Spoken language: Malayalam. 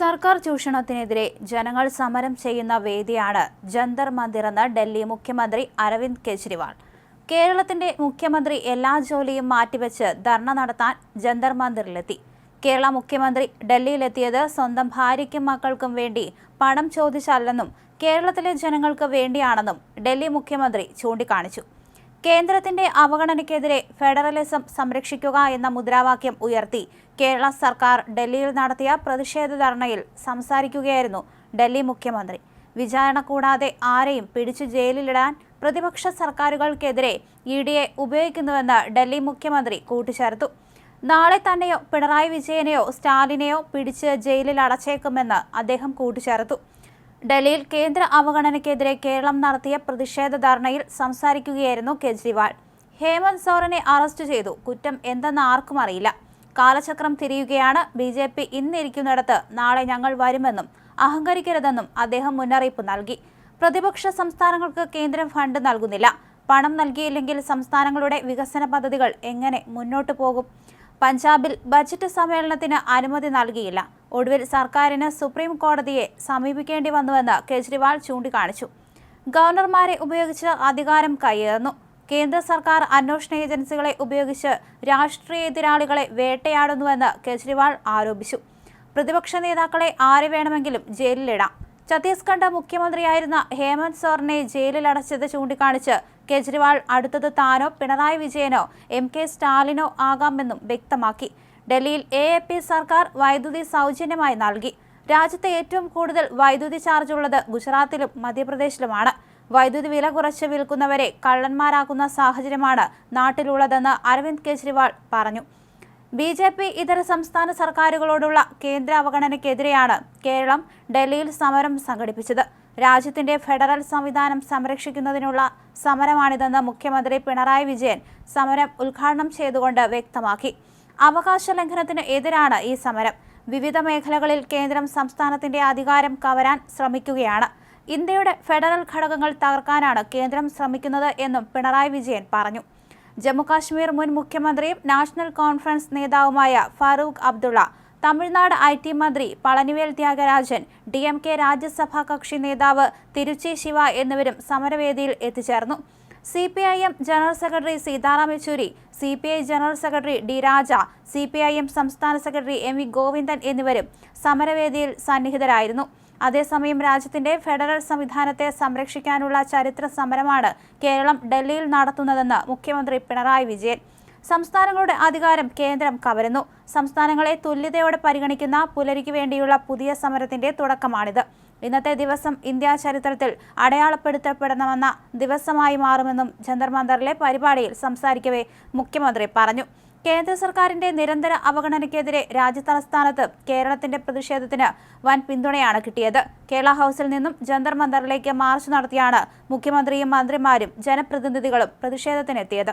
സർക്കാർ ചൂഷണത്തിനെതിരെ ജനങ്ങൾ സമരം ചെയ്യുന്ന വേദിയാണ് ജന്തർ മന്ദിർ എന്ന് ഡൽഹി മുഖ്യമന്ത്രി അരവിന്ദ് കെജ്രിവാൾ. കേരളത്തിന്റെ മുഖ്യമന്ത്രി എല്ലാ ജോലിയും മാറ്റിവെച്ച് ധർണ നടത്താൻ ജന്തർ മന്ദിറിലെത്തി. കേരള മുഖ്യമന്ത്രി ഡൽഹിയിലെത്തിയത് സ്വന്തം ഭാര്യയ്ക്കും മക്കൾക്കും വേണ്ടി പണം ചോദിച്ചല്ലെന്നും കേരളത്തിലെ ജനങ്ങൾക്ക് വേണ്ടിയാണെന്നും ഡൽഹി മുഖ്യമന്ത്രി ചൂണ്ടിക്കാണിച്ചു. കേന്ദ്രത്തിന്റെ അവഗണനയ്ക്കെതിരെ ഫെഡറലിസം സംരക്ഷിക്കുക എന്ന മുദ്രാവാക്യം ഉയർത്തി. കേരള സർക്കാർ ഡൽഹിയിൽ നടത്തിയ പ്രതിഷേധ ധർണയിൽ സംസാരിക്കുകയായിരുന്നു ഡൽഹി മുഖ്യമന്ത്രി. വിചാരണ കൂടാതെ ആരെയും പിടിച്ചു ജയിലിലിടാൻ പ്രതിപക്ഷ സർക്കാരുകൾക്കെതിരെ ഇ ഡിയെ ഉപയോഗിക്കുന്നുവെന്ന് ഡൽഹി മുഖ്യമന്ത്രി കൂട്ടിച്ചേർത്തു. നാളെ തന്നെയോ പിണറായി വിജയനെയോ സ്റ്റാലിനെയോ പിടിച്ച് ജയിലിൽ അടച്ചേക്കുമെന്ന് അദ്ദേഹം കൂട്ടിച്ചേർത്തു. ഡൽഹിയിൽ കേന്ദ്ര അവഗണനയ്ക്കെതിരെ കേരളം നടത്തിയ പ്രതിഷേധ ധർണയിൽ സംസാരിക്കുകയായിരുന്നു കെജ്രിവാൾ. ഹേമന്ത് സോറനെ അറസ്റ്റ് ചെയ്തു. കുറ്റം എന്തെന്ന് ആർക്കും അറിയില്ല. കാലചക്രം തിരിയുകയാണ്. ബി ജെ പി ഇന്നിരിക്കുന്നിടത്ത് നാളെ ഞങ്ങൾ വരുമെന്നും അഹങ്കരിക്കരുതെന്നും അദ്ദേഹം മുന്നറിയിപ്പ് നൽകി. പ്രതിപക്ഷ സംസ്ഥാനങ്ങൾക്ക് കേന്ദ്രം ഫണ്ട് നൽകുന്നില്ല. പണം നൽകിയില്ലെങ്കിൽ സംസ്ഥാനങ്ങളുടെ വികസന പദ്ധതികൾ എങ്ങനെ മുന്നോട്ടു പോകും? പഞ്ചാബിൽ ബജറ്റ് സമ്മേളനത്തിന് അനുമതി നൽകിയില്ല. ഒടുവിൽ സർക്കാരിന് സുപ്രീം കോടതിയെ സമീപിക്കേണ്ടി വന്നുവെന്ന് കെജ്രിവാൾ ചൂണ്ടിക്കാണിച്ചു. ഗവർണർമാരെ ഉപയോഗിച്ച് അധികാരം കൈയേർന്നു കേന്ദ്ര സർക്കാർ അന്വേഷണ ഏജൻസികളെ ഉപയോഗിച്ച് രാഷ്ട്രീയ എതിരാളികളെ വേട്ടയാടുന്നുവെന്ന് കെജ്രിവാൾ ആരോപിച്ചു. പ്രതിപക്ഷ നേതാക്കളെ ആരെ വേണമെങ്കിലും ജയിലിലിടാം. ഛത്തീസ്ഗഡ് മുഖ്യമന്ത്രിയായിരുന്ന ഹേമന്ത് സോറിനെ ജയിലിൽ അടച്ചത് ചൂണ്ടിക്കാണിച്ച് കെജ്രിവാൾ അടുത്തത് താനോ പിണറായി വിജയനോ എം കെ സ്റ്റാലിനോ ആകാമെന്നും വ്യക്തമാക്കി. ഡൽഹിയിൽ എ എ പി സർക്കാർ വൈദ്യുതി സൗജന്യമായി നൽകി. രാജ്യത്തെ ഏറ്റവും കൂടുതൽ വൈദ്യുതി ചാർജ് ഉള്ളത് ഗുജറാത്തിലും മധ്യപ്രദേശിലുമാണ്. വൈദ്യുതി വില കുറച്ച് വിൽക്കുന്നവരെ കള്ളന്മാരാക്കുന്ന സാഹചര്യമാണ് നാട്ടിലുള്ളതെന്ന് അരവിന്ദ് കെജ്രിവാൾ പറഞ്ഞു. ബി ജെ പി ഇതര സംസ്ഥാന സർക്കാരുകളോടുള്ള കേന്ദ്ര അവഗണനയ്ക്കെതിരെയാണ് കേരളം ഡൽഹിയിൽ സമരം സംഘടിപ്പിച്ചത്. രാജ്യത്തിന്റെ ഫെഡറൽ സംവിധാനം സംരക്ഷിക്കുന്നതിനുള്ള സമരമാണിതെന്ന് മുഖ്യമന്ത്രി പിണറായി വിജയൻ സമരം ഉദ്ഘാടനം ചെയ്തുകൊണ്ട് വ്യക്തമാക്കി. അവകാശ ലംഘനത്തിന് എതിരാണ് ഈ സമരം. വിവിധ മേഖലകളിൽ കേന്ദ്രം സംസ്ഥാനത്തിന്റെ അധികാരം കവരാൻ ശ്രമിക്കുകയാണ്. ഇന്ത്യയുടെ ഫെഡറൽ ഘടകങ്ങൾ തകർക്കാനാണ് കേന്ദ്രം ശ്രമിക്കുന്നത് എന്നും പിണറായി വിജയൻ പറഞ്ഞു. ജമ്മുകാശ്മീർ മുൻ മുഖ്യമന്ത്രിയും നാഷണൽ കോൺഫറൻസ് നേതാവുമായ ഫാറൂഖ് അബ്ദുള്ള തമിഴ്നാട് ഐ ടി മന്ത്രി Palanivel Thiagarajan D M K Rajya Sabha കക്ഷി നേതാവ് തിരുച്ചി ശിവ എന്നിവരും സമരവേദിയിൽ എത്തിച്ചേർന്നു. C P I M general secretary Sitaram Yechury C P I general secretary D Raja C P I M സംസ്ഥാന സെക്രട്ടറി എം വി ഗോവിന്ദൻ എന്നിവരും സമരവേദിയിൽ സന്നിഹിതരായിരുന്നു. അതേസമയം രാജ്യത്തിന്റെ ഫെഡറൽ സംവിധാനത്തെ സംരക്ഷിക്കാനുള്ള ചരിത്ര സമരമാണ് കേരളം ഡൽഹിയിൽ നടത്തുന്നതെന്ന് മുഖ്യമന്ത്രി പിണറായി വിജയൻ. സംസ്ഥാനങ്ങളുടെ അധികാരം കേന്ദ്രം കവരുന്നു. സംസ്ഥാനങ്ങളെ തുല്യതയോടെ പരിഗണിക്കുന്ന പുലരിക്ക് വേണ്ടിയുള്ള പുതിയ സമരത്തിന്റെ തുടക്കമാണിത്. ഇന്നത്തെ ദിവസം ഇന്ത്യ ചരിത്രത്തിൽ അടയാളപ്പെടുത്തപ്പെടണമെന്ന ദിവസമായി മാറുമെന്നും ജന്തർ മന്ദറിലെ പരിപാടിയിൽ സംസാരിക്കവേ മുഖ്യമന്ത്രി പറഞ്ഞു. കേന്ദ്ര സർക്കാരിന്റെ നിരന്തര അവഗണനയ്ക്കെതിരെ രാജ്യതലസ്ഥാനത്ത് കേരളത്തിന്റെ പ്രതിഷേധത്തിന് വൻ പിന്തുണയാണ് കിട്ടിയത്. കേരള ഹൌസിൽ നിന്നും ജന്തർ മന്ദറിലേക്ക് മാർച്ച് നടത്തിയാണ് മുഖ്യമന്ത്രിയും മന്ത്രിമാരും ജനപ്രതിനിധികളും പ്രതിഷേധത്തിനെത്തിയത്.